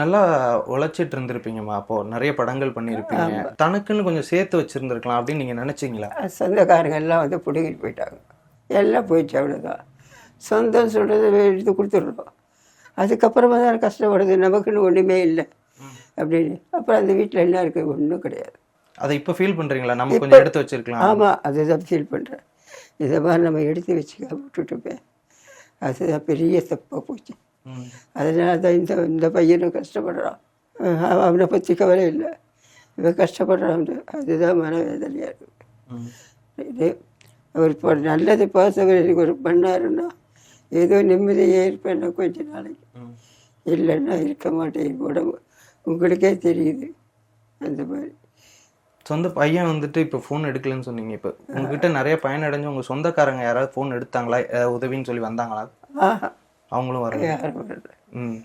நல்லா உழைச்சிட்டு இருந்திருப்பீங்கம்மா. அப்போ நிறைய படங்கள் பண்ணியிருப்பீங்க. தனக்குன்னு கொஞ்சம் சேர்த்து வச்சிருந்திருக்கலாம் அப்படின்னு நீங்க நினைச்சீங்களா? சொந்தக்காரங்க எல்லாம் வந்து பிடுங்கிட்டு போயிட்டாங்க. எல்லாம் போயிடுச்சு அவ்வளோதான் சொந்தம் சொல்கிறத எடுத்து கொடுத்துட்றோம் அதுக்கப்புறமா தான் கஷ்டப்படுது. நமக்குன்னு ஒன்றுமே இல்லை. அப்படின்னு. அப்புறம் அந்த வீட்டில் என்ன இருக்குது ஒன்றும் கிடையாது. அதை இப்போ ஃபீல் பண்றீங்களா? நம்ம கொஞ்சம் எடுத்து வச்சிருக்கலாம். ஆமாம் அதுதான் ஃபீல் பண்ணுறேன் இதை மாதிரி நம்ம எடுத்து வச்சுக்க விட்டுட்டுப்பேன் அதுதான் பெரிய தப்பாக போச்சு. அதனால தான் இந்த இந்த பையனும் கஷ்டப்படுறான். அவனை பற்றி கவலை இல்லை. இவன் கஷ்டப்படுறான் அதுதான் மனவேதனையாக இருக்குது ம். இது அவர் இப்போ நல்லது பாசவர் எனக்கு ஒரு பண்ணாருன்னா ஏதோ நிம்மதியாக இருப்பேன் கொஞ்ச நாளைக்கு. இல்லைன்னா இருக்க மாட்டேன் உடம்பு. உங்களுக்கே தெரியுது. அந்த மாதிரி. சொந்த பையன் வந்துட்டு இப்போ ஃபோன் எடுக்கலன்னு சொன்னீங்க இப்போ. உங்ககிட்ட நிறைய பயனடைஞ்சு உங்க சொந்தக்காரங்க யாராவது ஃபோன் எடுத்தாங்களா? உதவின்னு சொல்லி வந்தாங்களா? ஆஹா. அவங்களும் வரல ம்.